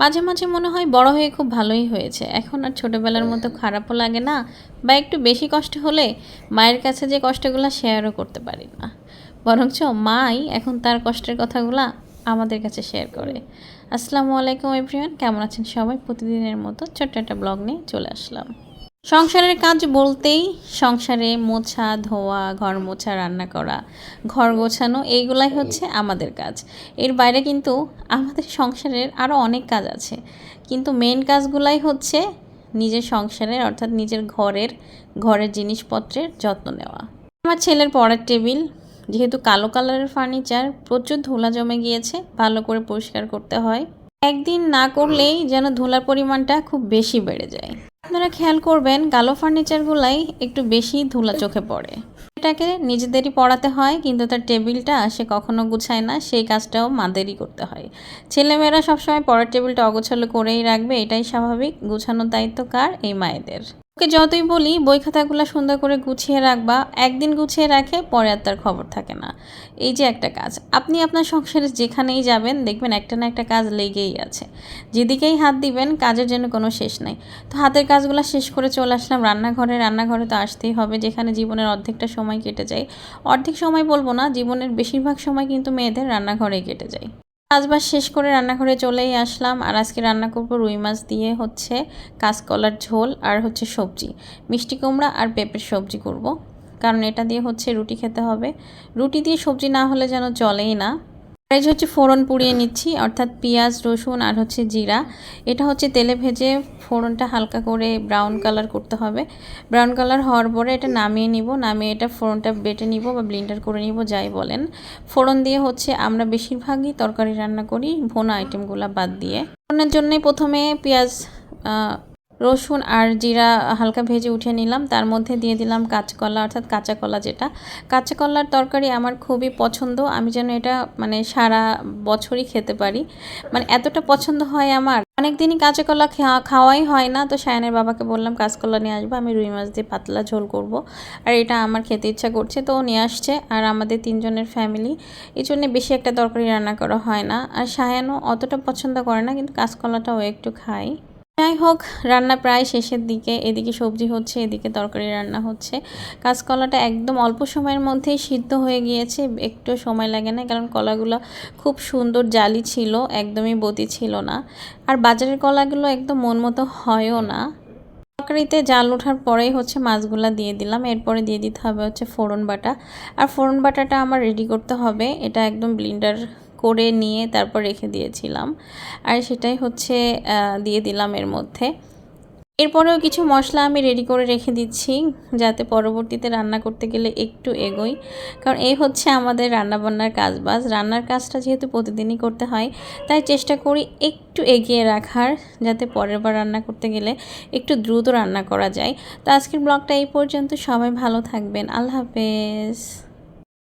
মাঝে মাঝে মনে হয় বড় হয়ে খুব ভালোই হয়েছে। এখন আর ছোটবেলার মতো খারাপও লাগে না বা একটু বেশি কষ্ট হলে মায়ের কাছে যে কষ্টগুলো শেয়ারও করতে পারি না। বরঞ্চ মাই এখন তার কষ্টের কথাগুলো আমাদের কাছে শেয়ার করে। আসসালামু আলাইকুম এভরিওয়ান কেমন আছেন সবাই? প্রতিদিনের মতো ছোট্ট একটা ব্লগ নিয়ে চলে আসলাম। সংসারের কাজ বলতেই সংসারে মোছা, ধোয়া, ঘর মোছা, রান্না করা, ঘর গোছানো, এইগুলাই হচ্ছে আমাদের কাজ। এর বাইরে কিন্তু আমাদের সংসারের আরও অনেক কাজ আছে। কিন্তু মেন কাজগুলাই হচ্ছে নিজের সংসারের অর্থাৎ নিজের ঘরের ঘরের জিনিসপত্রের যত্ন নেওয়া। আমার ছেলের পড়ার টেবিল, যেহেতু কালো কালারের ফার্নিচার, প্রচুর ধুলা জমে গিয়েছে, ভালো করে পরিষ্কার করতে হয়। একদিন না করলেই যেন ধুলার পরিমাণটা খুব বেশি বেড়ে যায়। আপনারা খেয়াল করবেন কালো ফার্নিচারগুলাই একটু বেশি ধুলা চোখে পড়ে। এটাকে নিজেদেরই পড়াতে হয়, কিন্তু তার টেবিলটা সে কখনো গুছায় না, সেই কাজটাও মাদেরই করতে হয়। ছেলেমেয়েরা সবসময় পড়ার টেবিলটা অগোছালো করেই রাখবে, এটাই স্বাভাবিক। গুছানোর দায়িত্ব কার? এই মায়েদের। ওকে যতই বলি, বই খাতাগুলো সুন্দর করে গুছিয়ে রাখবা। একদিন গুছিয়ে রাখে পরে আর তার খবর থাকে না। এই যে একটা কাজ, আপনি আপনার সংসারে যেখানেই যাবেন, দেখবেন একটা না একটা কাজ লেগেই আছে। যেদিকেই হাত দিবেন, কাজের জন্য কোনো শেষ নাই। তো হাতের কাজগুলো শেষ করে চলে আসলাম রান্নাঘরে। রান্নাঘরে তো আসতেই হবে, যেখানে জীবনের অর্ধেকটা সময় কেটে যায়। অর্ধেক সময় বলব না, জীবনের বেশিরভাগ সময় কিন্তু মেয়েদের রান্নাঘরেই কেটে যায়। কাজবাজ শেষ করে রান্নাঘরে চলেই আসলাম আর আজকে রান্না করব রুই মাছ দিয়ে হচ্ছে কাঁচকলার ঝোল আর হচ্ছে সবজি। মিষ্টি কুমড়া আর পেঁপের সবজি করব। কারণ এটা দিয়ে হচ্ছে রুটি খেতে হবে। রুটি দিয়ে সবজি না হলে যেন চলেই না। আর হচ্ছে ফোড়ন পুড়িয়ে নিচ্ছি, অর্থাৎ পেঁয়াজ, রসুন আর হচ্ছে জিরা। এটা হচ্ছে তেলে ভেজে ফোড়নটা হালকা করে ব্রাউন কালার করতে হবে। ব্রাউন কালার হওয়ার পরে এটা নামিয়ে নিব, নামিয়ে এটা ফোড়নটা বেটে নিব বা ব্লিন্ডার করে নিব, যাই বলেন। ফোড়ন দিয়ে হচ্ছে আমরা বেশিরভাগই তরকারি রান্না করি, ভোনা আইটেমগুলো বাদ দিয়ে। ফোড়নের জন্যই প্রথমে পেঁয়াজ রসুন আর জিরা হালকা ভেজে উঠে নিলাম। তার মধ্যে দিয়ে দিলাম কাঁচকলা, অর্থাৎ কাঁচা কলা যেটা। কাঁচা কলার তরকারি আমার খুবই পছন্দ। আমি যেন এটা মানে সারা বছরই খেতে পারি। মানে এতটা পছন্দ হয় আমার। অনেক দিনই কাঁচা কলা খাওয়াই হয় না। তো সায়নের বাবাকে বললাম, কাঁচকলা নিয়ে আসব। আমি রুই মাছ দিয়ে পাতলা ঝোল করব। আর এটা আমার খেতে ইচ্ছা করছে। তো নিয়ে আসছে। আর আমাদের তিনজনের ফ্যামিলি এই জন্যে বেশি একটা তরকারি রান্না করা হয় না। আর সায়ানও অতটা পছন্দ করে না, কিন্তু কাঁচকলাটাও একটু খাই যাই হোক, রান্না প্রায় শেষের দিকে। এদিকে সবজি হচ্ছে, এদিকে তরকারি রান্না হচ্ছে। কাঁচকলাটা একদম অল্প সময়ের মধ্যেই সিদ্ধ হয়ে গিয়েছে। একটু সময় লাগে না, কারণ কলাগুলো খুব সুন্দর জালি ছিল, একদমই বতি ছিল না। আর বাজারের কলাগুলো একদম মন মতো হয়ও না। তরকারিতে জাল ওঠার পরেই হচ্ছে মাছগুলো দিয়ে দিলাম। এরপরে দিয়ে দিতে হবে হচ্ছে ফোড়ন বাটা। আর ফোড়ন বাটাটা আমার রেডি করতে হবে। এটা একদম ব্লিন্ডার করে নিয়ে তারপর রেখে দিয়েছিলাম। আর সেটাই হচ্ছে দিয়ে দিলাম এর মধ্যে। এরপরেও কিছু মশলা আমি রেডি করে রেখে দিচ্ছি, যাতে পরবর্তীতে রান্না করতে গেলে একটু এগোই। কারণ এই হচ্ছে আমাদের রান্নাবান্নার কাজ বাজ। রান্নার কাজটা যেহেতু প্রতিদিনই করতে হয়, তাই চেষ্টা করি একটু এগিয়ে রাখার, যাতে পরের বার রান্না করতে গেলে একটু দ্রুত রান্না করা যায়। তো আজকের ব্লগটা এই পর্যন্ত। সবাই ভালো থাকবেন। আল্লাহ হাফেজ।